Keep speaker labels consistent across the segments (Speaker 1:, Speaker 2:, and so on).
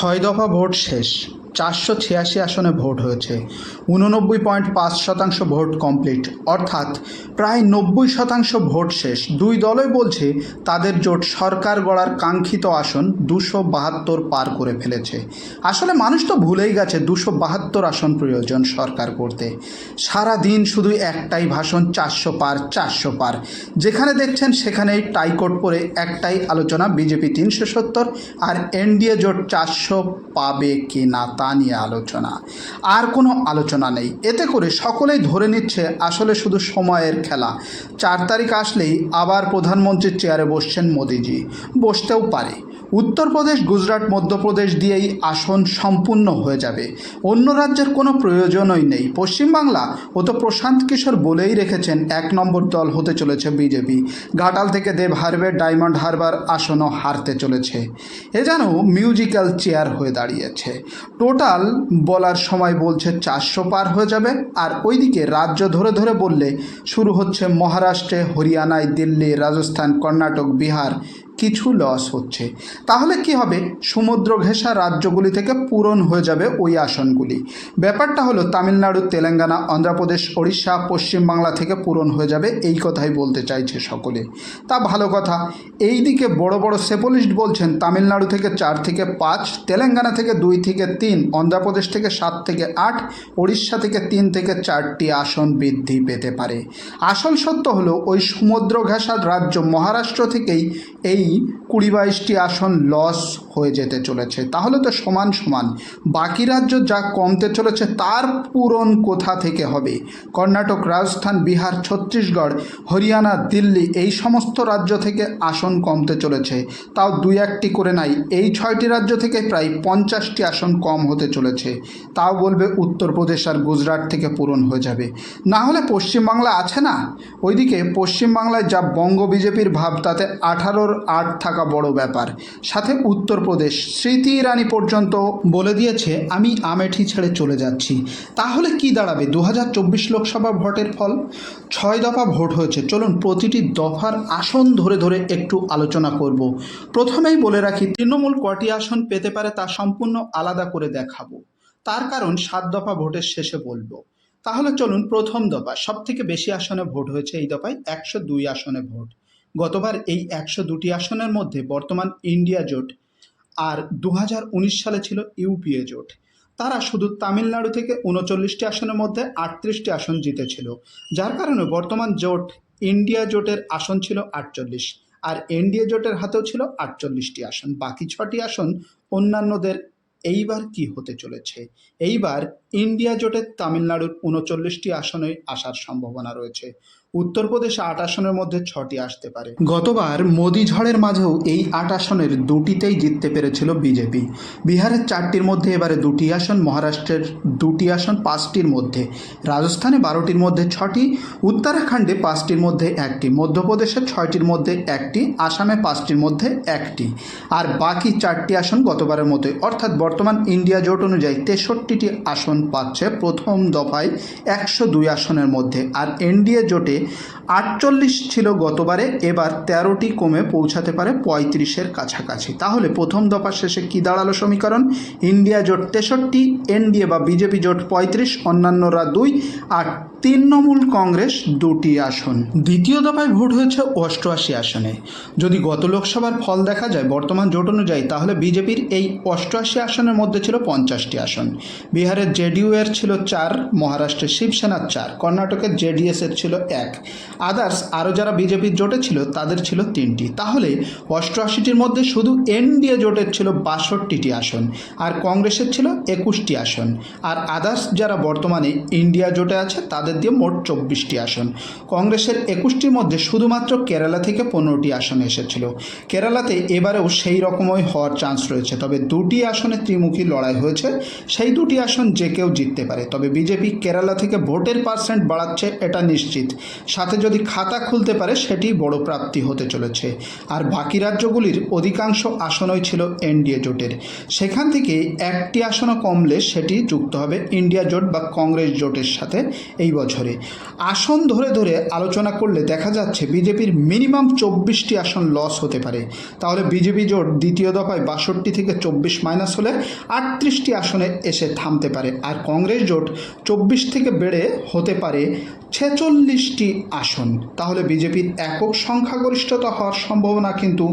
Speaker 1: ছয় দফা ভোট শেষ। চারশো ছিয়াশি আসনে ভোট হয়েছে। উননব্বই পয়েন্ট পাঁচ শতাংশ ভোট কমপ্লিট। অর্থাৎ প্রায় নব্বই শতাংশ ভোট শেষ। দুই দলই বলছে তাদের জোট সরকার গড়ার কাঙ্ক্ষিত আসন দুশো বাহাত্তর পার করে ফেলেছে। আসলে মানুষ তো ভুলেই গেছে দুশো বাহাত্তর আসন প্রয়োজন সরকার করতে। সারা দিন শুধু একটাই ভাষণ, চারশো পার চারশো পার। যেখানে দেখছেন সেখানেই টাইকোট পরে একটাই আলোচনা, বিজেপি তিনশো সত্তর আর এনডিএ জোট চারশো পাবে কি না তা নিয়ে আলোচনা। আর কোনো আলোচনা নেই। এতে করে সকলেই ধরে নিচ্ছে আসলে শুধু সময়ের খেলা। চার তারিখ আসলেই আবার প্রধানমন্ত্রীর চেয়ারে বসছেন মোদিজি। বসতেও পারে। উত্তরপ্রদেশ, গুজরাট, মধ্যপ্রদেশ দিয়েই আসন সম্পূর্ণ হয়ে যাবে। অন্য রাজ্যের কোনো প্রয়োজনই নেই। পশ্চিমবাংলা ও তো প্রশান্ত কিশোর বলেই রেখেছেন, এক নম্বর দল হতে চলেছে বিজেপি। ঘাটাল থেকে দেব হারবে, ডায়মন্ড হারবার আসনও হারতে চলেছে। এ যেন মিউজিক্যাল চেয়ার হয়ে দাঁড়িয়েছে। টোটাল বলার সময় বলছে চারশো পার হয়ে যাবে। আর ওইদিকে রাজ্য ধরে ধরে বললে শুরু হচ্ছে মহারাষ্ট্রে, হরিয়ানায়, দিল্লি, রাজস্থান, কর্ণাটক, বিহার কিছু লস হচ্ছে। তাহলে কি হবে? সমুদ্র ঘেঁষা রাজ্যগুলি থেকে পূরণ হয়ে যাবে ওই আসনগুলি। ব্যাপারটা হলো তামিলনাড়ু, তেলেঙ্গানা, অন্ধ্রপ্রদেশ, ওড়িশা পশ্চিমবাংলা থেকে পূরণ হয়ে যাবে এই কথাই বলতে চাইছে সকলে। তা ভালো কথা। এই দিকে বড় বড় সেপোলিস্ট বলছেন তামিলনাড়ু থেকে চার থেকে পাঁচ, তেলেঙ্গানা থেকে দুই থেকে তিন, অন্ধ্রপ্রদেশ থেকে সাত থেকে আট, ওড়িশা থেকে তিন থেকে চারটি আসন বৃদ্ধি পেতে পারে। আসল সত্য হলো ওই সমুদ্র ঘেঁষা রাজ্য মহারাষ্ট্র থেকেই এই কুড়ি বাইশটি আসন লস হয়ে যেতে চলেছে। তাহলে তো সমান সমান। বাকি রাজ্য যা কমতে চলেছে তার পূরণ কোথা থেকে হবে? কর্ণাটক, রাজস্থান, বিহার, ছত্তিশগড়, হরিয়ানা, দিল্লি এই সমস্ত রাজ্য থেকে আসন কমতে চলেছে। তাও দুই একটি করে নাই। এই ছয়টি রাজ্য থেকে প্রায় পঞ্চাশটি আসন কম হতে চলেছে। তাও বলবে উত্তরপ্রদেশ আর গুজরাট থেকে পূরণ হয়ে যাবে। না হলে পশ্চিমবাংলা আছে না? ওইদিকে পশ্চিমবাংলায় যা বঙ্গ বিজেপির ভাব, তাতে আঠারোর আট থাকা বড় ব্যাপার। সাথে উত্তরপ্রদেশ। স্মৃতি ইরানি পর্যন্ত বলে দিয়েছে, আমি আমেঠি ছেড়ে চলে যাচ্ছি। তাহলে কি দাঁড়াবে? দু লোকসভা ভোটের ফল? ছয় দফা ভোট হয়েছে। চলুন প্রতিটি দফার আসন ধরে ধরে একটু আলোচনা করব। প্রথমেই বলে রাখি, তৃণমূল কটি আসন পেতে পারে তা সম্পূর্ণ আলাদা করে দেখাবো। তার কারণ সাত দফা ভোটের শেষে বলব। তাহলে চলুন প্রথম দফা। সব থেকে বেশি আসনে ভোট হয়েছে এই দফায়। একশো দুই আসনে ভোট। গতবার এই একশো দুটি আসনের মধ্যে বর্তমান ইন্ডিয়া জোট আর দু হাজার উনিশ সালে ছিল ইউপিএ জোট। তারা শুধু তামিলনাড়ু থেকে উনচল্লিশটি আসনের মধ্যে আটত্রিশটি আসন জিতেছিল, যার কারণে বর্তমান জোট ইন্ডিয়া জোটের আসন ছিল আটচল্লিশ আর এনডিএ জোটের হাতেও ছিল আটচল্লিশটি আসন। বাকি ছটি আসন অন্যান্যদের এইবার কি হতে চলেছে? এইবার ইন্ডিয়া জোটের তামিলনাড়ুর উনচল্লিশটি আসনে আসার সম্ভাবনা রয়েছে। উত্তরপ্রদেশে আট আসনের মধ্যে ছটি আসতে পারে। গতবার মোদি ঝড়ের মাঝেও এই আট আসনের দুটিতেই জিততে পেরেছিল বিজেপি। বিহারের চারটির মধ্যে এবারে দুটি আসন, মহারাষ্ট্রের দুটি আসন, পাঁচটির মধ্যে। রাজস্থানে বারোটির মধ্যে ছটি, উত্তরাখণ্ডে পাঁচটির মধ্যে একটি মধ্যপ্রদেশের ছয়টির মধ্যে একটি, আসামে পাঁচটির মধ্যে একটি। আর বাকি চারটি আসন গতবারের মতোই, অর্থাৎ বর্তমান ইন্ডিয়া জোট অনুযায়ী তেষট্টিটি আসন পাচ্ছে প্রথম দফায় একশো দুই আসনের মধ্যে। আর এনডিএ জোটে আটচল্লিশ ছিল গতবারে, এবার তেরোটি কমে পৌঁছাতে পারে পঁয়ত্রিশের কাছাকাছি। তাহলে প্রথম দফার শেষে কী দাঁড়াল সমীকরণ? ইন্ডিয়া জোট তেষট্টি, এনডিএ বা বিজেপি জোট পঁয়ত্রিশ, অন্যান্যরা দুই, আর তৃণমূল কংগ্রেস দুটি আসন। দ্বিতীয় দফায় ভোট হয়েছে অষ্টআশি আসনে। যদি গত লোকসভার ফল দেখা যায় বর্তমান জোট অনুযায়ী, তাহলে বিজেপির এই অষ্টআশি আসনের মধ্যে ছিল পঞ্চাশটি আসন। বিহারের জেডিইউ এর ছিল চার, মহারাষ্ট্রের শিবসেনার চার, কর্ণাটকের জেডিএস এর ছিল এক। আদার্স আরও যারা বিজেপির জোটে ছিল, তাদের ছিল তিনটি। তাহলে অষ্টআশিটির মধ্যে শুধু এনডিএ জোটের ছিল বাষট্টিটি আসন, আর কংগ্রেসের ছিল একুশটি আসন। আর আদার্স যারা বর্তমানে ইন্ডিয়া জোটে আছে, তাদের দিয়ে মোট চব্বিশটি আসন। কংগ্রেসের একুশটির মধ্যে শুধুমাত্র কেরালা থেকে পনেরোটি আসন এসেছিল। কেরালাতে এবারেও সেই রকমই হওয়ার চান্স রয়েছে। তবে দুটি আসনে ত্রিমুখী লড়াই হয়েছে। সেই দুটি আসন যে কেউ জিততে পারে। তবে বিজেপি কেরালা থেকে ভোটের পার্সেন্ট বাড়াচ্ছে, এটা নিশ্চিত। সাথে যদি খাতা খুলতে পারে, সেটি বড় প্রাপ্তি হতে চলেছে। আর বাকি রাজ্যগুলির অধিকাংশ আসনই ছিল এনডিএ জোটের। সেখান থেকে একটি আসনও কমলে সেটি যুক্ত হবে ইন্ডিয়া জোট বা কংগ্রেস জোটের সাথে। এই বছরে। আসন ধরে ধরে আলোচনা করলে দেখা যাচ্ছে বিজেপির মিনিমাম চব্বিশটি আসন লস হতে পারে। তাহলে বিজেপি জোট দ্বিতীয় দফায় বাষট্টি থেকে চব্বিশ মাইনাস হলে আটত্রিশটি আসনে এসে থামতে পারে। আর কংগ্রেস জোট চব্বিশ থেকে বেড়ে হতে পারে ছেচল্লিশটি আসন। তাহলে বিজেপির একক সংখ্যাগরিষ্ঠতা হওয়ার সম্ভাবনা কিন্তু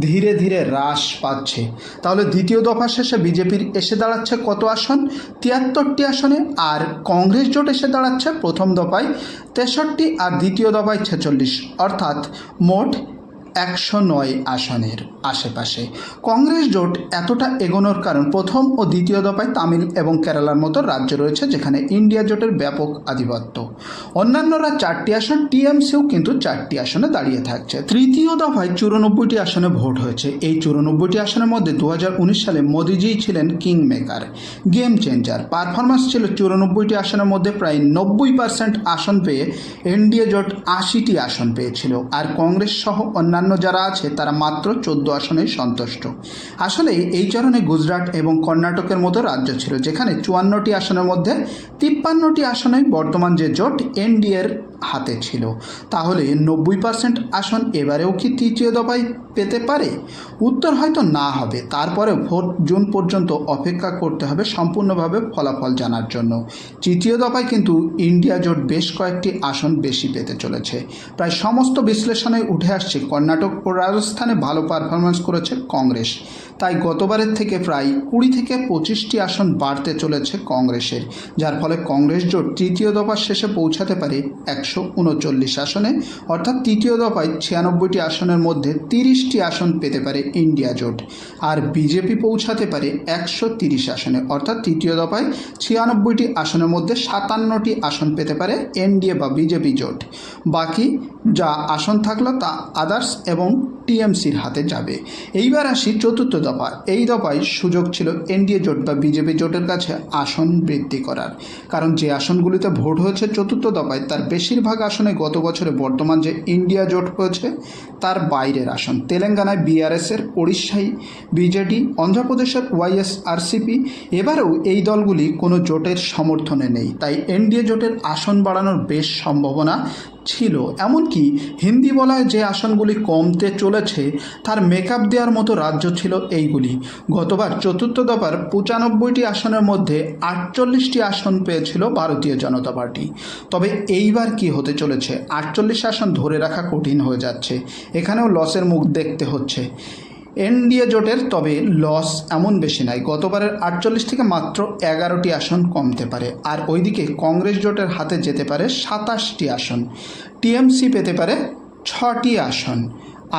Speaker 1: ধীরে ধীরে হ্রাস পাচ্ছে। তাহলে দ্বিতীয় দফা শেষে বিজেপির এসে দাঁড়াচ্ছে কত আসন? তিয়াত্তরটি আসনে। আর কংগ্রেস জোট এসে দাঁড়াচ্ছে প্রথম দফায় তেষট্টি আর দ্বিতীয় দফায় ছেচল্লিশ। অর্থাৎ মোট একশো নয় আসনের আশেপাশে। কংগ্রেস জোট এতটা এগোনোর কারণ প্রথম ও দ্বিতীয় দফায় তামিল এবং কেরালার মতো রাজ্য রয়েছে যেখানে ইন্ডিয়া জোটের ব্যাপক আধিপত্য। অন্যান্যরা চারটি আসন, টিএমসিও কিন্তু চারটি আসনে দাঁড়িয়ে থাকছে। তৃতীয় দফায় চুরানব্বইটি আসনে ভোট হয়েছে। এই চুরানব্বইটি আসনের মধ্যে দু হাজার উনিশ সালে মোদিজিই ছিলেন king maker game changer. Performance ছিল চুরানব্বইটি আসনের মধ্যে প্রায় নব্বই পার্সেন্ট আসন পেয়ে এনডিএ জোট আশিটি আসন পেয়েছিল। আর কংগ্রেস সহ অন্যান্য যারা আছে, তারা মাত্র চোদ্দ আসনেই সন্তুষ্ট। আসলে এই চরণে গুজরাট এবং কর্ণাটকের মতো রাজ্য ছিল, যেখানে চুয়ান্নটি আসনের মধ্যে তিপ্পান্নটি আসনে বর্তমান যে জোট এনডিএর হাতে ছিল। তাহলে নব্বই পার্সেন্ট আসন এবারেও কি তৃতীয় দফায় পেতে পারে? উত্তর হয়তো না হবে। তারপরে ভোট জুন পর্যন্ত অপেক্ষা করতে হবে সম্পূর্ণভাবে ফলাফল জানার জন্য। তৃতীয় দফায় কিন্তু ইন্ডিয়া জোট বেশ কয়েকটি আসন বেশি পেতে চলেছে। প্রায় সমস্ত বিশ্লেষণে উঠে আসছে কর্ণাটক ও রাজস্থানে ভালো পারফরমেন্স করেছে কংগ্রেস। তাই গতবারের থেকে প্রায় কুড়ি থেকে পঁচিশটি আসন বাড়তে চলেছে কংগ্রেসের, যার ফলে কংগ্রেস জোট তৃতীয় দফার শেষে পৌঁছাতে পারে একশো উনচল্লিশ আসনে, অর্থাৎ তৃতীয় দফায় ছিয়ানব্বইটি আসনের মধ্যে তিরিশটি আসন পেতে পারে ইন্ডিয়া জোট। আর বিজেপি পৌঁছাতে পারে একশো তিরিশ আসনে, অর্থাৎ তৃতীয় দফায় ছিয়ানব্বইটি আসনের মধ্যে সাতান্নটি আসন পেতে পারে এনডিএ বা বিজেপি জোট। বাকি যা আসন থাকল তা আদার্স এবং টিএমসির হাতে যাবে। এইবার আসি চতুর্থ দফা এই দফায় সুযোগ ছিল এনডিএ জোট বা বিজেপি জোটের কাছে আসন বৃদ্ধি করার। কারণ যে আসনগুলিতে ভোট হয়েছে চতুর্থ দফায়, তার বেশিরভাগ আসনে গত বছরে বর্তমান যে ইন্ডিয়া জোট হয়েছে, তার বাইরের আসন। তেলেঙ্গানায় বিআরএসের ওড়িশায় বিজেডি, অন্ধ্রপ্রদেশের ওয়াইএসআরসিপি এবারেও এই দলগুলি কোনো জোটের সমর্থনে নেই। তাই এনডিএ জোটের আসন বাড়ানোর বেশ সম্ভাবনা ছিল। এমনকি হিন্দি বলায় যে আসনগুলি কমতে চলেছে, তার মেকআপ দেওয়ার মতো রাজ্য ছিল এইগুলি। গতবার চতুর্থ দফার পঁচানব্বইটি আসনের মধ্যে আটচল্লিশটি আসন পেয়েছিল ভারতীয় জনতা পার্টি। তবে এইবার কি হতে চলেছে? আটচল্লিশ আসন ধরে রাখা কঠিন হয়ে যাচ্ছে। এখানেও লসের মুখ দেখতে হচ্ছে। এনডিএ জোটের, তবে লস এমন বেশি নাই। গতবারের আটচল্লিশ থেকে মাত্র এগারোটি আসন কমতে পারে, আর ওইদিকে কংগ্রেস জোটের হাতে যেতে পারে সাতাশটি আসন। টিএমসি পেতে পারে ছটি আসন,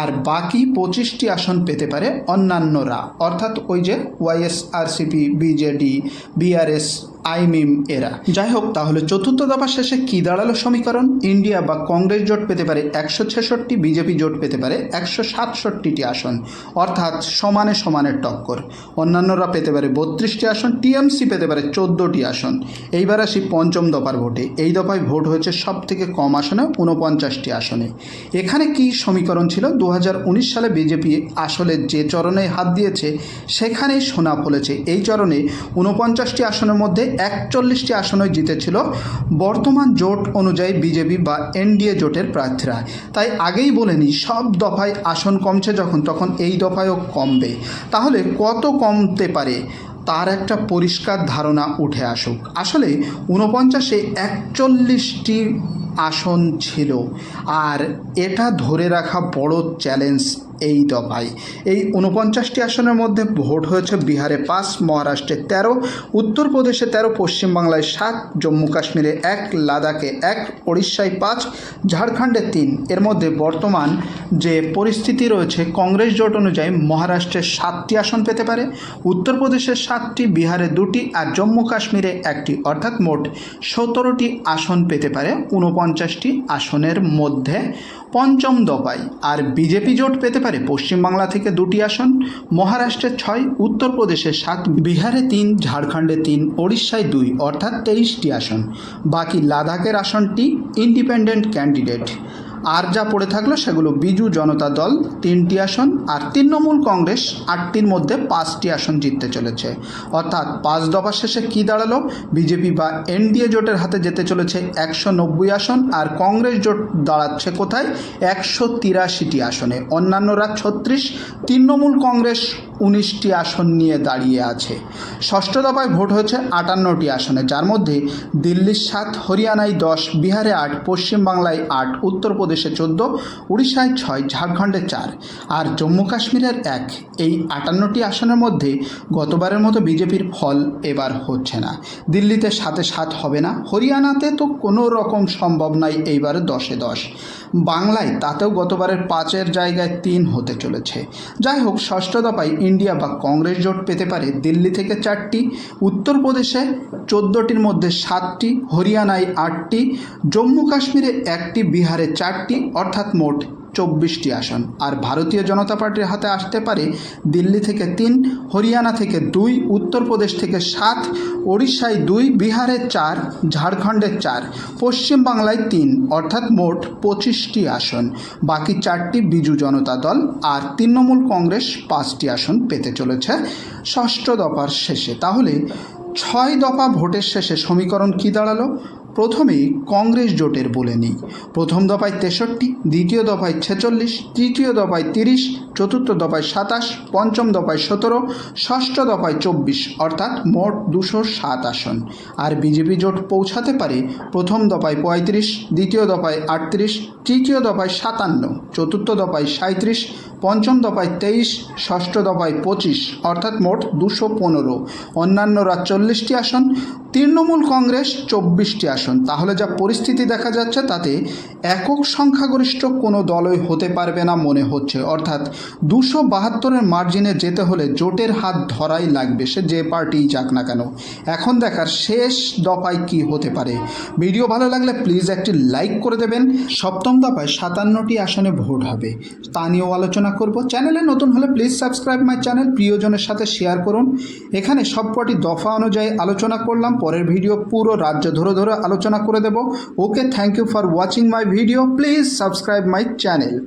Speaker 1: আর বাকি পঁচিশটি আসন পেতে পারে অন্যান্যরা। অর্থাৎ ওই যে ওয়াইএসআরসিপি বিজেডি বিআরএস আইমিম এরা। যাই হোক তাহলে চতুর্থ দফা শেষে কী দাঁড়াল সমীকরণ? ইন্ডিয়া বা কংগ্রেস জোট পেতে পারে একশো ছেষট্টি, বিজেপি জোট পেতে পারে একশো সাতষট্টিটি আসন, অর্থাৎ সমানে সমানের টক্কর। অন্যান্যরা পেতে পারে বত্রিশটি আসন, টিএমসি পেতে পারে চোদ্দোটি আসন। এইবার আসি পঞ্চম দফার ভোটে। এই দফায় ভোট হয়েছে সব থেকে কম আসনে উনপঞ্চাশটি আসনে। এখানে কি সমীকরণ ছিল? দু হাজার উনিশ সালে বিজেপি আসলে যে চরণে হাত দিয়েছে, সেখানেই সোনা ফলেছে। এই চরণে উনপঞ্চাশটি আসনের মধ্যে একচল্লিশটি আসনই জিতেছিল। বর্তমান জোট অনুযায়ী বিজেপি বা এনডিএ জোটের প্রার্থীরা। তাই আগেই বলে নিই, সব দফায় আসন কমছে যখন তখন এই দফায়ও কমবে। তাহলে কত কমতে পারে? তার একটা পরিষ্কার ধারণা উঠে আসুক। আসলে ঊনপঞ্চাশে একচল্লিশটি আসন ছিল। আর এটা ধরে রাখা বড় চ্যালেঞ্জ এই দফায় এই উনপঞ্চাশটি আসনের মধ্যে ভোট হয়েছে বিহারে পাঁচ, মহারাষ্ট্রে তেরো, উত্তরপ্রদেশে তেরো, পশ্চিমবাংলায় সাত জম্মু কাশ্মীরে এক, লাদাখে এক, ওড়িশায় পাঁচ, ঝাড়খণ্ডে তিন। এর মধ্যে বর্তমান যে পরিস্থিতি রয়েছে, কংগ্রেস জোট অনুযায়ী মহারাষ্ট্রের সাতটি আসন পেতে পারে উত্তরপ্রদেশের সাতটি, বিহারে দুটি আর জম্মু কাশ্মীরে একটি। অর্থাৎ মোট সতেরোটি আসন পেতে পারে ঊনপঞ্চাশটি আসনের মধ্যে পঞ্চম দফায়। আর বিজেপি জোট পেতে পারে পশ্চিমবাংলা থেকে দুটি আসন মহারাষ্ট্রে ছয় উত্তরপ্রদেশে সাত, বিহারে তিন, ঝাড়খণ্ডে তিন, ওড়িশায় দুই, অর্থাৎ তেইশটি আসন। বাকি লাদাখের আসনটি ইন্ডিপেন্ডেন্ট ক্যান্ডিডেট আর যা পড়ে থাকল সেগুলো বিজু জনতা দল তিনটি আসন আর তৃণমূল কংগ্রেস আটটির মধ্যে পাঁচটি আসন জিততে চলেছে। অর্থাৎ পাঁচ দফা শেষে কি দাঁড়াল? বিজেপি বা এনডিএ জোটের হাতে যেতে চলেছে একশো নব্বই আসন আর কংগ্রেস জোট দাঁড়াচ্ছে কোথায়? একশো তিরাশিটি আসনে। অন্যান্যরা ছত্রিশ, তৃণমূল কংগ্রেস উনিশটি আসন নিয়ে দাঁড়িয়ে আছে। ষষ্ঠ দফায় ভোট হয়েছে আটান্নটি আসনে, যার মধ্যে দিল্লির সাত, হরিয়ানায় দশ, বিহারে আট, পশ্চিমবাংলায় আট, উত্তরপ্রদেশে চোদ্দ, উড়িষ্যায় ছয়, ঝাড়খণ্ডে চার আর জম্মু কাশ্মীরের এক। এই আটান্নটি আসনের মধ্যে গতবারের মতো বিজেপির ফল এবার হচ্ছে না। দিল্লিতে সাথে সাত হবে না, হরিয়ানাতে তো কোনো রকম সম্ভব নয় এইবারে দশে দশ। বাংলায় তাতেও গতবারের পাঁচের জায়গায় তিন হতে চলেছে। যাই হোক ষষ্ঠ দফায় ইন্ডিয়া বা কংগ্রেস জোট পেতে পারে দিল্লি থেকে চারটি, উত্তরপ্রদেশে চোদ্দোটির মধ্যে সাতটি, হরিয়ানায় আটটি, জম্মু কাশ্মীরে একটি, বিহারে চারটি, অর্থাৎ মোট চব্বিশটি আসন। আর ভারতীয় জনতা পার্টির হাতে আসতে পারে দিল্লি থেকে তিন, হরিয়ানা থেকে দুই, উত্তরপ্রদেশ থেকে সাত, ওড়িশায় দুই, বিহারে চার, ঝাড়খণ্ডে চার, পশ্চিমবাংলায় তিন, অর্থাৎ মোট পঁচিশটি আসন। বাকি চারটি বিজু জনতা দল আর তৃণমূল কংগ্রেস পাঁচটি আসন পেতে চলেছে ষষ্ঠ দফার শেষে। তাহলে ছয় দফা ভোটের শেষে সমীকরণ কী দাঁড়াল? প্রথমেই কংগ্রেস জোটের বলে নিই। প্রথম দফায় তেষট্টি, দ্বিতীয় দফায় ছেচল্লিশ, তৃতীয় দফায় তিরিশ, চতুর্থ দফায় সাতাশ, পঞ্চম দফায় সতেরো, ষষ্ঠ দফায় চব্বিশ, অর্থাৎ মোট দুশো সাত আসন। আর বিজেপি জোট পৌঁছাতে পারে প্রথম দফায় পঁয়ত্রিশ, দ্বিতীয় দফায় আটত্রিশ, তৃতীয় দফায় সাতান্ন, চতুর্থ দফায় সাঁত্রিশ পঞ্চম দফায় তেইশ, ষষ্ঠ দফায় পঁচিশ, অর্থাৎ মোট দুশো পনেরো। অন্যান্যরা চল্লিশটি আসন তৃণমূল কংগ্রেস চব্বিশটি আসন। তাহলে যা পরিস্থিতি দেখা যাচ্ছে তাতে একক সংখ্যাগরিষ্ঠ কোনো দলই হতে পারবে না মনে হচ্ছে। অর্থাৎ দুশো বাহাত্তরের মার্জিনে যেতে হলে জোটের হাত ধরাই লাগবে, সে যে পার্টিই যাক না কেন। এখন দেখার শেষ দফায় কি হতে পারে। ভিডিও ভালো লাগলে প্লিজ একটি লাইক করে দেবেন। সপ্তম দফায় সাতান্নটি আসনে ভোট হবে। তা নিয়েও আলোচনা করব। চ্যানেলে নতুন হলে প্লিজ সাবস্ক্রাইব মাই চ্যানেল, প্রিয়জনের সাথে শেয়ার করুন। এখানে সবকটি দফা অনুযায়ী আলোচনা করলাম। পরের ভিডিও পুরো রাজ্য ধরে ধরে আলোচনা করে দেব। Okay thank you for watching my video please subscribe my channel